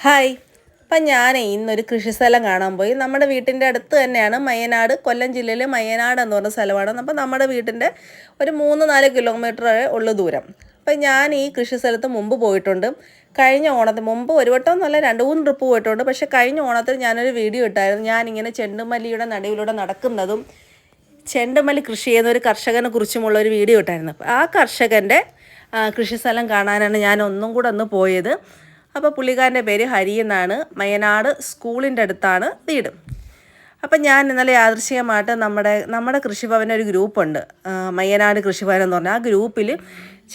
Hi. അപ്പം ഞാൻ ഇന്നൊരു കൃഷിസ്ഥലം കാണാൻ പോയി. നമ്മുടെ വീട്ടിന്റെ അടുത്ത് തന്നെയാണ് മയ്യനാട്. കൊല്ലം ജില്ലയിലെ മയ്യനാട് എന്ന് പറഞ്ഞ സ്ഥലമാണ്. അപ്പം നമ്മുടെ വീട്ടിന്റെ ഒരു മൂന്ന് നാല് കിലോമീറ്റർ ഉള്ള ദൂരം. അപ്പം ഞാൻ ഈ കൃഷിസ്ഥലത്ത് മുമ്പ് പോയിട്ടുണ്ട്. കഴിഞ്ഞ ഓണത്തിന് മുമ്പ് ഒരു വട്ടം നല്ല രണ്ട് മൂന്ന് ട്രിപ്പ് പോയിട്ടുണ്ട്. പക്ഷേ കഴിഞ്ഞ ഓണത്തിന് ഞാനൊരു വീഡിയോ ഇട്ടായിരുന്നു. ഞാനിങ്ങനെ ചെണ്ടുമല്ലിയുടെ നടുവിലൂടെ നടക്കുന്നതും ചെണ്ടുമല്ലി കൃഷി ചെയ്യുന്ന ഒരു കർഷകനെ കുറിച്ചുമുള്ള ഒരു വീഡിയോ ഇട്ടായിരുന്നു. അപ്പോൾ ആ കർഷകന്റെ കൃഷി കൃഷിസ്ഥലം കാണാനാണ് ഞാൻ ഒന്നും കൂടെ ഒന്ന് പോയത്. അപ്പോൾ പുള്ളിക്കാരന്റെ പേര് ഹരി എന്നാണ്. മയനാട് സ്കൂളിന്റെ അടുത്താണ് വീട്. അപ്പം ഞാൻ ഇന്നലെ യാദൃശികമായിട്ട് നമ്മുടെ നമ്മുടെ കൃഷിഭവന്റെ ഒരു ഗ്രൂപ്പുണ്ട്. മയ്യനാട് കൃഷിഭവൻ എന്ന് പറഞ്ഞാൽ ആ ഗ്രൂപ്പിൽ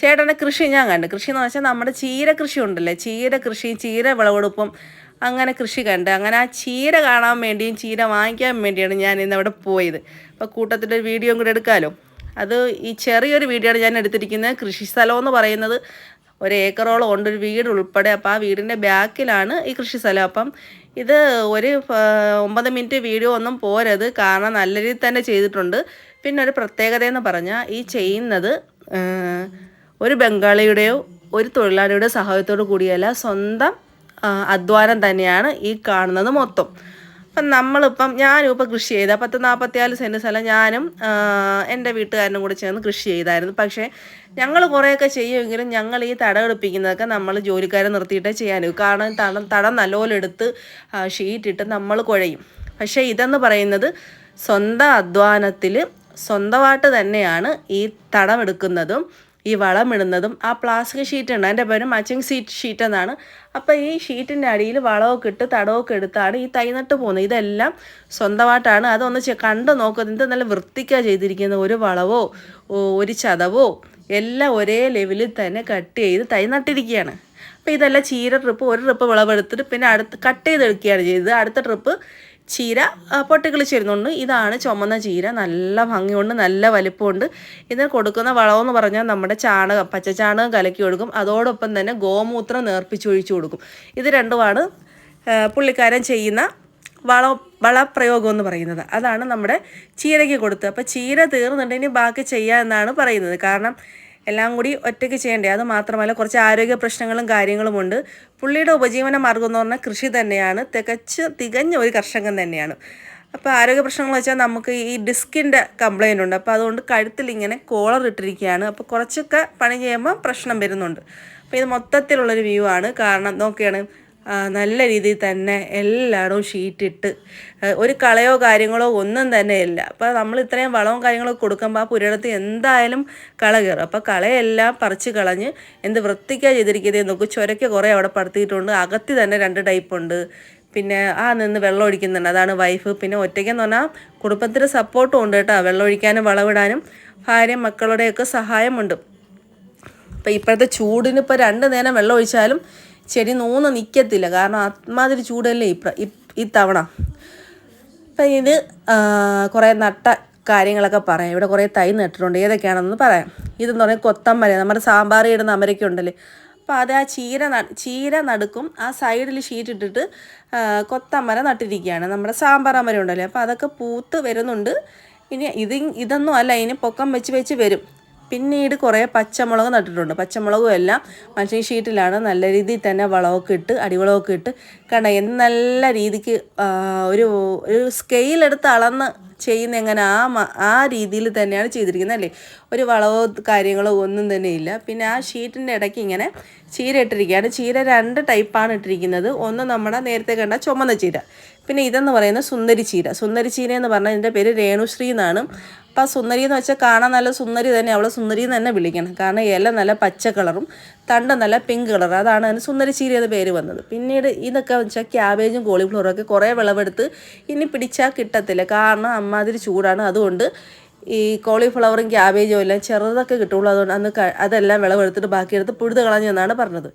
ചേട്ടന്റെ കൃഷി ഞാൻ കണ്ടു. കൃഷി എന്ന് വെച്ചാൽ നമ്മുടെ ചീര കൃഷി ഉണ്ടല്ലേ? ചീര കൃഷി ചീര വിളവെടുപ്പും അങ്ങനെ കൃഷി കണ്ട്. അങ്ങനെ ആ ചീര കാണാൻ വേണ്ടിയും ചീര വാങ്ങിക്കാൻ വേണ്ടിയാണ് ഞാൻ ഇന്ന് അവിടെ പോയത്. അപ്പോൾ കൂട്ടത്തിന്റെ ഒരു വീഡിയോ കൂടെ എടുക്കാമല്ലോ അത് ഈ ചെറിയൊരു വീഡിയോ ആണ് ഞാൻ എടുത്തിരിക്കുന്നത്. കൃഷി സ്ഥലം എന്ന് പറയുന്നത് ഒരു ഏക്കറോളം ഉണ്ട് ഒരു വീട് ഉൾപ്പെടെ. അപ്പോൾ ആ വീടിന്റെ ബാക്കിലാണ് ഈ കൃഷി സ്ഥലം. അപ്പം ഇത് ഒരു ഒമ്പത് മിനിറ്റ് വീഡിയോ ഒന്നും പോരത്. കാരണം നല്ല രീതിയിൽ തന്നെ ചെയ്തിട്ടുണ്ട്. പിന്നെ ഒരു പ്രത്യേകത എന്ന് പറഞ്ഞാൽ ഈ ചെയ്യുന്നത് ഒരു ബംഗാളിയുടെയോ ഒരു തൊഴിലാളിയുടെ സഹായത്തോടു കൂടിയല്ല. സ്വന്തം അധ്വാനം തന്നെയാണ് ഈ കാണുന്നത് മൊത്തം. അപ്പം നമ്മളിപ്പം ഞാനും ഇപ്പം കൃഷി ചെയ്ത പത്ത് നാൽപ്പത്തിയാൽ സെന്റ് സ്ഥലം ഞാനും എന്റെ വീട്ടുകാരനും കൂടി ചേർന്ന് കൃഷി ചെയ്തായിരുന്നു. പക്ഷേ ഞങ്ങൾ കുറേയൊക്കെ ചെയ്യുമെങ്കിലും ഞങ്ങൾ ഈ തടമെടുപ്പിക്കുന്നതൊക്കെ നമ്മൾ ജോലിക്കാരെ നിർത്തിയിട്ടേ ചെയ്യാനൂ കാരണം തടം തടം ആ, ഷീറ്റിട്ട് നമ്മൾ കുഴയും. പക്ഷേ ഇതെന്ന് പറയുന്നത് സ്വന്തം അധ്വാനത്തിൽ സ്വന്തമായിട്ട് തന്നെയാണ് ഈ തടം എടുക്കുന്നതും ഈ വളമിടുന്നതും ആ പ്ലാസ്റ്റിക് ഷീറ്റ് ഉണ്ട്. അതിന്റെ പേര് മച്ചിങ് സീറ്റ് ഷീറ്റ് എന്നാണ്. അപ്പോൾ ഈ ഷീറ്റിന്റെ അടിയിൽ വളമൊക്കെ ഇട്ട് തടമൊക്കെ എടുത്താണ് ഈ തൈനട്ട് പോകുന്നത്. ഇതെല്ലാം സ്വന്തമായിട്ടാണ്. അതൊന്ന് കണ്ടു നോക്കുന്നത് ഇത് നല്ല വൃത്തിക്കാണ് ചെയ്തിരിക്കുന്ന ഒരു വളവോ ഒരു ചതവോ എല്ലാം ഒരേ ലെവലിൽ തന്നെ കട്ട് ചെയ്ത് തൈ നട്ടിരിക്കുകയാണ് അപ്പോൾ ഇതെല്ലാം ചീര ട്രിപ്പ് ഒരു ട്രിപ്പ് വിളവെടുത്തിട്ട് പിന്നെ അടുത്ത് കട്ട് ചെയ്തെടുക്കുകയാണ് ചെയ്തത്. അടുത്ത ട്രിപ്പ് ചീര പൊട്ടിക്കിൾ ചേരുന്നുണ്ട്. ഇതാണ് ചുമന്ന ചീര. നല്ല ഭംഗിയുണ്ട് നല്ല വലിപ്പമുണ്ട്. ഇതിന് കൊടുക്കുന്ന വളമെന്ന് പറഞ്ഞാൽ നമ്മുടെ ചാണകം പച്ച ചാണകം കലക്കി കൊടുക്കും. അതോടൊപ്പം തന്നെ ഗോമൂത്രം നേർപ്പിച്ചൊഴിച്ചു കൊടുക്കും. ഇത് രണ്ടുമാണ് പുള്ളിക്കാരൻ ചെയ്യുന്ന വള വളപ്രയോഗം എന്ന് പറയുന്നത്. അതാണ് നമ്മുടെ ചീരയ്ക്ക് കൊടുത്തത്. അപ്പോൾ ചീര തീർന്നിട്ടുണ്ടെങ്കിൽ ബാക്കി ചെയ്യാമെന്നാണ് പറയുന്നത്. കാരണം എല്ലാം കൂടി ഒറ്റയ്ക്ക് ചെയ്യണ്ടേ? അത് മാത്രമല്ല കുറച്ച് ആരോഗ്യ പ്രശ്നങ്ങളും കാര്യങ്ങളുമുണ്ട് പുള്ളിയുടെ ഉപജീവന മാർഗം എന്ന് പറഞ്ഞാൽ കൃഷി തന്നെയാണ്. തികച്ച് തികഞ്ഞ ഒരു കർഷകൻ തന്നെയാണ്. അപ്പോൾ ആരോഗ്യ പ്രശ്നങ്ങൾ വെച്ചാൽ നമുക്ക് ഈ ഡിസ്കിന്റെ കംപ്ലൈന്റ് ഉണ്ട്. അപ്പോൾ അതുകൊണ്ട് കഴുത്തിൽ ഇങ്ങനെ കോളർ ഇട്ടിരിക്കുകയാണ്. അപ്പോൾ കുറച്ചൊക്കെ പണി ചെയ്യുമ്പോൾ പ്രശ്നം വരുന്നുണ്ട്. അപ്പോൾ ഇത് മൊത്തത്തിലുള്ളൊരു വ്യൂ ആണ്. കാരണം നോക്കുകയാണ് നല്ല രീതിയിൽ തന്നെ എല്ലായിടവും ഷീറ്റിട്ട് ഒരു കളയോ കാര്യങ്ങളോ ഒന്നും തന്നെ ഇല്ല. അപ്പോൾ നമ്മൾ ഇത്രയും വളവും കാര്യങ്ങളൊക്കെ കൊടുക്കുമ്പോൾ ആ പുരയിടത്ത് എന്തായാലും കള കയറും. അപ്പോൾ കളയെല്ലാം പറിച്ച് കളഞ്ഞ് എന്ത് വൃത്തിക്കാ ചെയ്തിരിക്കുന്നത് നോക്ക് ചുരയ്ക്ക് കുറേ അവിടെ പടുത്തിയിട്ടുണ്ട്. അകത്തി തന്നെ രണ്ട് ടൈപ്പ് ഉണ്ട്. പിന്നെ ആ നിന്ന് വെള്ളം ഒഴിക്കുന്നുണ്ട്. അതാണ് വൈഫ്. പിന്നെ ഒറ്റയ്ക്കെന്ന് പറഞ്ഞാൽ കുടുംബത്തിന് സപ്പോർട്ടും ഉണ്ട് കേട്ടോ. വെള്ളം ഒഴിക്കാനും വളവിടാനും ഭാര്യ മക്കളുടെയൊക്കെ സഹായമുണ്ട്. അപ്പോൾ ഇപ്പോഴത്തെ ചൂടിനിപ്പോൾ രണ്ട് നേരം വെള്ളം ഒഴിച്ചാലും ചെടി നൂന്ന് നിൽക്കത്തില്ല കാരണം അത്മാതിരി ചൂടല്ലേ ഇപ്ര ഇത്തവണ അപ്പം ഇത് കുറേ നട്ട കാര്യങ്ങളൊക്കെ പറയാം. ഇവിടെ കുറേ തൈ നട്ടിട്ടുണ്ട്. ഏതൊക്കെയാണെന്ന് പറയാം. ഇതെന്ന് പറഞ്ഞാൽ കൊത്തമ്പര നമ്മുടെ സാമ്പാർ ഇടുന്ന അമരയ്ക്ക ഉണ്ടല്ലേ. അപ്പോൾ അത് ആ ചീര ചീര നടുക്കും ആ സൈഡിൽ ഷീറ്റ് ഇട്ടിട്ട് കൊത്തമര നട്ടിരിക്കുകയാണ്. നമ്മുടെ സാമ്പാർ അമര ഉണ്ടല്ലേ. അപ്പോൾ അതൊക്കെ പൂത്ത് വരുന്നുണ്ട്. ഇനി ഇത് ഇതൊന്നും അല്ല. ഇനി പൊക്കം വെച്ച് വെച്ച് വരും. പിന്നീട് കുറേ പച്ചമുളക് നട്ടിട്ടുണ്ട്. പച്ചമുളകും എല്ലാം മനുഷ്യ ഷീറ്റിലാണ് നല്ല രീതിയിൽ തന്നെ വളമൊക്കെ ഇട്ട് അടിവളമൊക്കെ ഇട്ട് കണ്ട എന്ത് നല്ല രീതിക്ക് ഒരു ഒരു സ്കെയിലെടുത്ത് അളന്ന് ചെയ്യുന്ന എങ്ങനെ ആ ആ രീതിയിൽ തന്നെയാണ് ചെയ്തിരിക്കുന്നത് അല്ലേ? ഒരു വളവോ കാര്യങ്ങളോ ഒന്നും തന്നെ ഇല്ല. പിന്നെ ആ ഷീറ്റിന്റെ ഇടയ്ക്ക് ഇങ്ങനെ ചീര ഇട്ടിരിക്കുകയാണ്. ചീര രണ്ട് ടൈപ്പാണ് ഇട്ടിരിക്കുന്നത്. ഒന്ന് നമ്മുടെ നേരത്തെ കണ്ട ചുമന്ന ചീര. പിന്നെ ഇതെന്ന് പറയുന്നത് സുന്ദരി ചീര. സുന്ദരി ചീര എന്ന് പറഞ്ഞാൽ ഇതിന്റെ പേര് രേണുശ്രീ എന്നാണ്. അപ്പോൾ ആ സുന്ദരി എന്ന് വെച്ചാൽ കാണാൻ നല്ല സുന്ദരി തന്നെ അവളെ സുന്ദരി എന്ന് തന്നെ വിളിക്കണം. കാരണം ഇല നല്ല പച്ച കളറും തണ്ട നല്ല പിങ്ക് കളർ അതാണ് അതിന് സുന്ദരി ചീര എന്ന പേര് വന്നത്. പിന്നീട് ഇതൊക്കെ വെച്ചാൽ ക്യാബേജും കോളിഫ്ലവറും ഒക്കെ കുറേ വിളവെടുത്ത് ഇനി പിടിച്ചാൽ കിട്ടത്തില്ല. കാരണം അമ്മാതിരി ചൂടാണ്. അതുകൊണ്ട് ഈ കോളിഫ്ലവറും ക്യാബേജും എല്ലാം ചെറുതൊക്കെ കിട്ടുള്ളൂ. അതുകൊണ്ട് അന്ന് അതെല്ലാം വിളവെടുത്തിട്ട് ബാക്കിയെടുത്ത് പുഴുത് കളഞ്ഞെന്നാണ് പറഞ്ഞത്.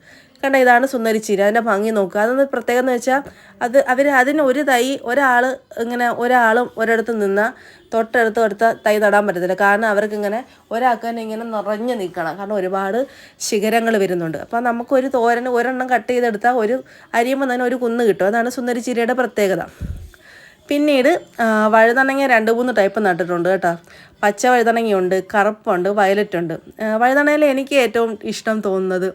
കണ്ട ഇതാണ് സുന്ദരി ചീര. അതിന്റെ ഭംഗി നോക്കുക. അതൊന്ന് പ്രത്യേകം എന്ന് വെച്ചാൽ അത് അവർ അതിന് ഒരു തൈ ഒരാൾ ഇങ്ങനെ ഒരാളും ഒരിടത്ത് നിന്ന തൊട്ടടുത്ത് അടുത്ത തൈ നടാൻ പറ്റത്തില്ല. കാരണം അവർക്ക് ഇങ്ങനെ ഒരാൾക്ക് തന്നെ ഇങ്ങനെ നിറഞ്ഞു നിൽക്കണം. കാരണം ഒരുപാട് ശിഖരങ്ങൾ വരുന്നുണ്ട്. അപ്പോൾ നമുക്കൊരു തോരന് ഒരെണ്ണം കട്ട് ചെയ്തെടുത്താൽ ഒരു അരിയുമ്പോൾ തന്നെ ഒരു കുന്ന് കിട്ടും. അതാണ് സുന്ദരി ചീരയുടെ പ്രത്യേകത. പിന്നീട് വഴുതണങ്ങ രണ്ട് മൂന്ന് ടൈപ്പ് നട്ടിട്ടുണ്ട് കേട്ടോ. പച്ച വഴുതനങ്ങയുണ്ട് കറുപ്പുണ്ട് വയലറ്റ് ഉണ്ട്. ആ, വഴുതനയിൽ എനിക്ക് ഏറ്റവും ഇഷ്ടം തോന്നുന്നത്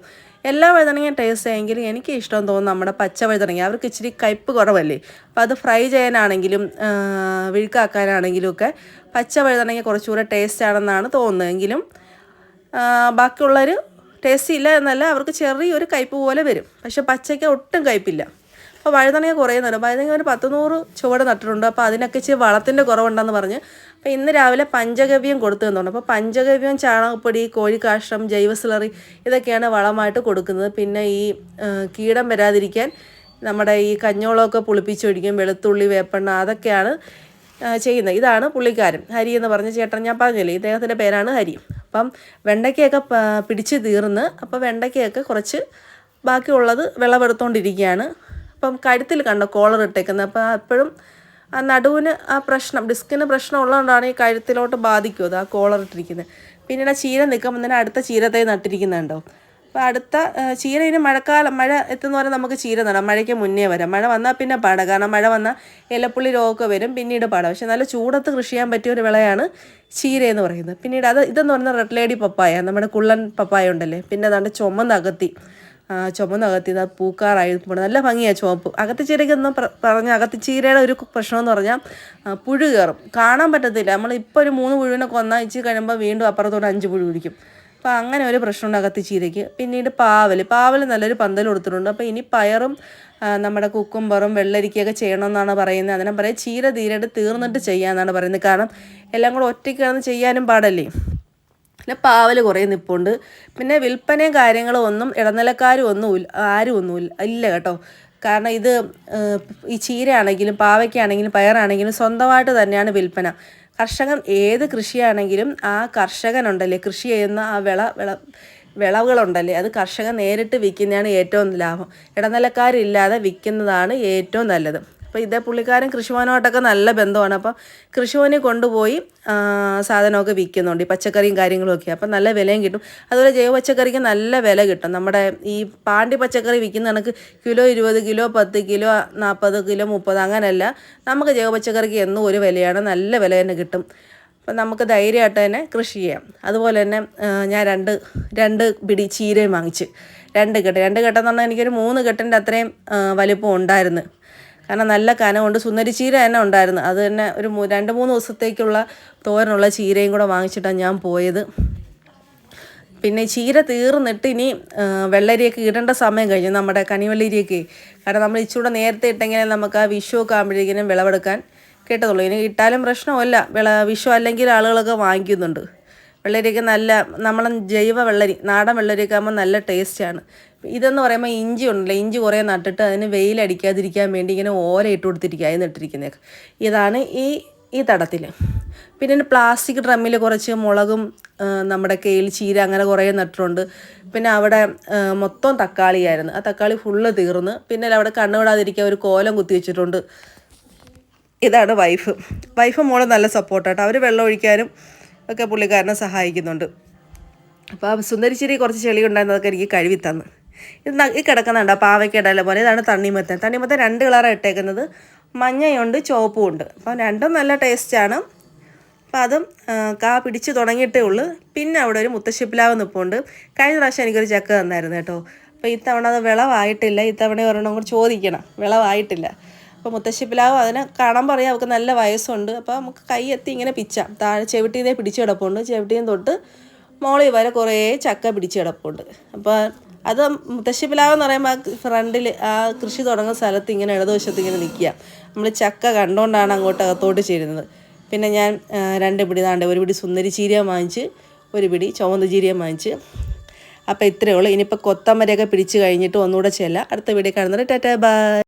എല്ലാ വഴുതനങ്ങയും ടേസ്റ്റ് ആയെങ്കിലും എനിക്ക് ഇഷ്ടം തോന്നുന്നു നമ്മുടെ പച്ച വഴുതനങ്ങ. അവർക്ക് ഇച്ചിരി കയ്പ്പ് കുറവല്ലേ? അപ്പോൾ അത് ഫ്രൈ ചെയ്യാനാണെങ്കിലും വിഴുക്കാക്കാനാണെങ്കിലും ഒക്കെ പച്ച വഴുതനങ്ങ കുറച്ചുകൂടെ ടേസ്റ്റ് ആണെന്നാണ് തോന്നുന്നതെങ്കിലും ബാക്കിയുള്ളവർ ടേസ്റ്റ് ഇല്ല എന്നല്ല അവർക്ക് ചെറിയൊരു കയ്പ്പ് പോലെ വരും. പക്ഷെ പച്ചയ്ക്ക് ഒട്ടും കയ്പ്പില്ല. അപ്പോൾ വഴുതനങ്ങ കുറേ നേരം വഴുതനങ്ങ ഒരു പത്ത് നൂറ് ചുവട് നട്ടിട്ടുണ്ട്. അപ്പോൾ അതിനൊക്കെ ഇച്ചിരി വളത്തിന്റെ കുറവുണ്ടെന്ന് പറഞ്ഞ് അപ്പോൾ ഇന്ന് രാവിലെ പഞ്ചഗവ്യം കൊടുത്തു തന്നുണ്ട്. അപ്പോൾ പഞ്ചഗവ്യം ചാണകപ്പൊടി കോഴിക്കാഷ്ടം ജൈവ സ്ലറി ഇതൊക്കെയാണ് വളമായിട്ട് കൊടുക്കുന്നത്. പിന്നെ ഈ കീടം വരാതിരിക്കാൻ നമ്മുടെ ഈ കഞ്ഞോളമൊക്കെ പുളിപ്പിച്ചൊഴിക്കും വെളുത്തുള്ളി വേപ്പെണ്ണ അതൊക്കെയാണ് ചെയ്യുന്നത്. ഇതാണ് പുള്ളിക്കാരൻ. ഹരി എന്ന് പറഞ്ഞ ചേട്ടൻ ഞാൻ പറഞ്ഞില്ലേ ഇദ്ദേഹത്തിന്റെ പേരാണ് ഹരി. അപ്പം വെണ്ടയ്ക്കയൊക്കെ പിടിച്ച് തീർന്ന് അപ്പോൾ വെണ്ടയ്ക്കയൊക്കെ കുറച്ച് ബാക്കിയുള്ളത് വിളവെടുത്തോണ്ടിരിക്കുകയാണ്. അപ്പം കഴുത്തിൽ കണ്ട കോളർ ഇട്ടേക്കുന്നത്? അപ്പോൾ എപ്പോഴും ആ നടുവിന് ആ പ്രശ്നം ഡിസ്കിന് പ്രശ്നം ഉള്ളതുകൊണ്ടാണ് ഈ കഴുത്തിലോട്ട് ബാധിക്കും അത് ആ കോളർ ഇട്ടിരിക്കുന്നത്. പിന്നീട് ആ ചീര നിൽക്കുമ്പോൾ തന്നെ അടുത്ത ചീരത്തേ നട്ടിരിക്കുന്നുണ്ടോ? അപ്പോൾ അടുത്ത ചീര ഇനി മഴക്കാലം മഴ എത്തുന്ന വരെ നമുക്ക് ചീര നടാം. മഴയ്ക്ക് മുന്നേ വരാം. മഴ വന്നാൽ പിന്നെ പാടാം. കാരണം മഴ വന്നാൽ ഇലപ്പുള്ളി രോഗമൊക്കെ വരും. പിന്നീട് പാടാം. പക്ഷേ നല്ല ചൂടത്ത് കൃഷി ചെയ്യാൻ പറ്റിയ ഒരു വിളയാണ് ചീര എന്ന് പറയുന്നത്. പിന്നീട് അത് ഇതെന്ന് പറയുന്നത് റെഡ് ലേഡി പപ്പായ നമ്മുടെ കുള്ളൻ പപ്പായ ഉണ്ടല്ലേ? പിന്നെ അതാണ്ട് ചുമന്ന അകത്തി ആ, ചുമന്ന അകത്തി ഇത് പൂക്കാറായി പോണത് നല്ല ഭംഗിയാണ് ചുവപ്പ് അകത്തി ചീരയ്ക്കൊന്നും പ്ര- പറഞ്ഞ അകത്തി ചീരയുടെ ഒരു പ്രശ്നമെന്ന് പറഞ്ഞാൽ പുഴു കയറും. കാണാൻ പറ്റത്തില്ല. നമ്മൾ ഇപ്പോൾ ഒരു മൂന്ന് പുഴുവിനെ കൊന്നാൽ ഇച്ചിരി കഴിയുമ്പോൾ വീണ്ടും അപ്പുറത്തോട്ട് അഞ്ച് പുഴു പിടിക്കും. അപ്പോൾ അങ്ങനെ ഒരു പ്രശ്നമുണ്ട് അകത്തി ചീരയ്ക്ക് പിന്നീട് പാവൽ. പാവൽ നല്ലൊരു പന്തൽ കൊടുത്തിട്ടുണ്ട്. അപ്പോൾ ഇനി പയറും നമ്മുടെ കുക്കുംബറും വെള്ളരിക്കയൊക്കെ ചെയ്യണമെന്നാണ് പറയുന്നത്. അതിനെ പറയാം ചീര തീരായിട്ട് തീർന്നിട്ട് ചെയ്യാമെന്നാണ് പറയുന്നത്. കാരണം എല്ലാം കൂടെ ഒറ്റയ്ക്ക് കിടന്ന് ചെയ്യാനും പാടല്ലേ? പിന്നെ പാവൽ കുറേ നിപ്പുണ്ട്. പിന്നെ വിൽപ്പനയും കാര്യങ്ങളും ഒന്നും ഇടനിലക്കാരും ഒന്നും ആരും ഒന്നും ഇല്ല കേട്ടോ. കാരണം ഇത് ഈ ചീരയാണെങ്കിലും പാവയ്ക്കാണെങ്കിലും പയറാണെങ്കിലും സ്വന്തമായിട്ട് തന്നെയാണ് വിൽപ്പന. കർഷകൻ ഏത് കൃഷിയാണെങ്കിലും ആ കർഷകനുണ്ടല്ലേ കൃഷി ചെയ്യുന്ന ആ വിള വിള വിളവുകളുണ്ടല്ലേ അത് കർഷകൻ നേരിട്ട് വിൽക്കുന്നതാണ് ഏറ്റവും ലാഭം. ഇടനിലക്കാരില്ലാതെ വിൽക്കുന്നതാണ് ഏറ്റവും നല്ലത്. അപ്പോൾ ഇതേ പുള്ളിക്കാരൻ കൃഷിഭവനുമായിട്ടൊക്കെ നല്ല ബന്ധമാണ്. അപ്പോൾ കൃഷിഭവനിൽ കൊണ്ടുപോയി സാധനമൊക്കെ വിൽക്കുന്നുണ്ട് ഈ പച്ചക്കറിയും കാര്യങ്ങളും ഒക്കെ. അപ്പം നല്ല വിലയും കിട്ടും. അതുപോലെ ജൈവ പച്ചക്കറിക്ക് നല്ല വില കിട്ടും. നമ്മുടെ ഈ പാണ്ടി പച്ചക്കറി വിൽക്കുന്ന കണക്ക് കിലോ ഇരുപത് കിലോ പത്ത് കിലോ നാൽപ്പത് കിലോ മുപ്പത് അങ്ങനെയല്ല. നമുക്ക് ജൈവ പച്ചക്കറിക്ക് എന്നും ഒരു വിലയാണ്. നല്ല വില തന്നെ കിട്ടും. അപ്പം നമുക്ക് ധൈര്യമായിട്ട് തന്നെ കൃഷി ചെയ്യാം. അതുപോലെ തന്നെ ഞാൻ രണ്ട് രണ്ട് പിടി ചീരയും വാങ്ങിച്ച്. രണ്ട് കെട്ട്. രണ്ട് കെട്ടെന്ന് പറഞ്ഞാൽ എനിക്കൊരു മൂന്ന് കെട്ടിന്റെ അത്രയും വലിപ്പം ഉണ്ടായിരുന്നു. കാരണം നല്ല കനമുണ്ട് സുന്ദരി ചീര തന്നെ ഉണ്ടായിരുന്നു. അത് തന്നെ ഒരു രണ്ട് മൂന്ന് ദിവസത്തേക്കുള്ള തോരനുള്ള ചീരയും കൂടെ വാങ്ങിച്ചിട്ടാണ് ഞാൻ പോയത്. പിന്നെ ചീര തീർന്നിട്ട് ഇനി വെള്ളരിയൊക്കെ ഇടേണ്ട സമയം കഴിഞ്ഞു നമ്മുടെ കനിവെള്ളരിയൊക്കെ. കാരണം നമ്മൾ ഇച്ചിരൂടെ നേരത്തെ ഇട്ടെങ്കിൽ നമുക്ക് ആ വിഷുവൊക്കെ ആകുമ്പോഴേക്കിനും വിളവെടുക്കാൻ കേട്ടതുള്ളൂ ഇനി ഇട്ടാലും പ്രശ്നമല്ല വിള വിഷു അല്ലെങ്കിൽ ആളുകളൊക്കെ വാങ്ങിക്കുന്നുണ്ട്. വെള്ളരിയൊക്കെ നല്ല നമ്മളെ ജൈവ വെള്ളരി നാടൻ വെള്ളരിയൊക്കെ ആകുമ്പോൾ നല്ല ടേസ്റ്റാണ് ഇതെന്ന് പറയുമ്പോൾ ഇഞ്ചി ഉണ്ടല്ലോ ഇഞ്ചി കുറേ നട്ടിട്ട് അതിന് വെയിലടിക്കാതിരിക്കാൻ വേണ്ടി ഇങ്ങനെ ഓല ഇട്ട് കൊടുത്തിരിക്കുക അതിന് ഇട്ടിരിക്കുന്നത് ഇതാണ് ഈ ഈ തടത്തിൽ. പിന്നെ പ്ലാസ്റ്റിക് ഡ്രമ്മിൽ കുറച്ച് മുളകും നമ്മുടെ കെയിൽ ചീര അങ്ങനെ കുറേ നട്ടിട്ടുണ്ട്. പിന്നെ അവിടെ മൊത്തം തക്കാളിയായിരുന്നു ആ തക്കാളി ഫുള്ള് തീർന്ന്. പിന്നെ അവിടെ കണ്ണുവിടാതിരിക്കാൻ ഒരു കോലം കുത്തി വെച്ചിട്ടുണ്ട്. ഇതാണ് വൈഫ്. വൈഫ് മോൾ നല്ല സപ്പോർട്ടാട്ടോ അവർ വെള്ളം ഒഴിക്കാനും ഒക്കെ പുള്ളിക്കാരനെ സഹായിക്കുന്നുണ്ട്. അപ്പോൾ സുന്ദരിച്ചിരി കുറച്ച് ചെളി ഉണ്ടായിരുന്നതൊക്കെ എനിക്ക് കഴുകി തന്ന്. ഇത് ഈ കിടക്കുന്നുണ്ട്. പാവയ്ക്കടല പോലെ. ഇതാണ് തണ്ണിമത്തൻ. തണ്ണിമത്തൻ രണ്ട് കളറാണ് ഇട്ടേക്കുന്നത്. മഞ്ഞയുണ്ട് ചുവപ്പും ഉണ്ട്. അപ്പോൾ രണ്ടും നല്ല ടേസ്റ്റാണ് അപ്പോൾ അതും കാ പിടിച്ച് തുടങ്ങിയിട്ടേ ഉള്ളൂ. പിന്നെ അവിടെ ഒരു മുത്തശ്ശിപ്പിലാവ് നിൽപ്പുണ്ട് കഴിഞ്ഞ പ്രാവശ്യം എനിക്കൊരു ചക്ക തന്നായിരുന്നു കേട്ടോ. അപ്പോൾ ഇത്തവണ അത് വിളവായിട്ടില്ല. ഇത്തവണ ഒരെണ്ണം കൂടി ചോദിക്കണം. വിളവായിട്ടില്ല. അപ്പോൾ മുത്തശ്ശിപ്പിലാവ് അതിനെ കാണാൻ പറയാം. അവൾക്ക് നല്ല വയസ്സുണ്ട്. അപ്പോൾ നമുക്ക് കൈ എത്തി ഇങ്ങനെ പിച്ചാം. താഴെ ചെവിട്ടീന്നേ പിടിച്ചു കിടപ്പുണ്ട്. ചെവിട്ടീന്ന് തൊട്ട് മോളി വരെ കുറേ ചക്ക പിടിച്ചു കിടപ്പുണ്ട്. അപ്പോൾ അത് മുത്തശ്ശിപ്പിലാവ് എന്ന് പറയുമ്പോൾ ഫ്രണ്ടിൽ ആ കൃഷി തുടങ്ങുന്ന സ്ഥലത്ത് ഇങ്ങനെ ഇടതുവശത്ത് ഇങ്ങനെ നിൽക്കുക. നമ്മൾ ചക്ക കണ്ടുകൊണ്ടാണ് അങ്ങോട്ട് അകത്തോട്ട് ചേരുന്നത്. പിന്നെ ഞാൻ രണ്ട് പിടി താണ്ട് ഒരു പിടി സുന്ദരി ചീരയും വാങ്ങിച്ച് ഒരു പിടി ചുവന്ന ചീരയും വാങ്ങിച്ച്. അപ്പോൾ ഇത്രയേ ഉള്ളൂ. ഇനിയിപ്പോൾ കൊത്തമരയൊക്കെ പിടിച്ച് കഴിഞ്ഞിട്ട് ഒന്നുകൂടെ ചെല്ലാം. അടുത്ത വീഡിയോ കാണുന്നത് ടാറ്റാ ബൈ.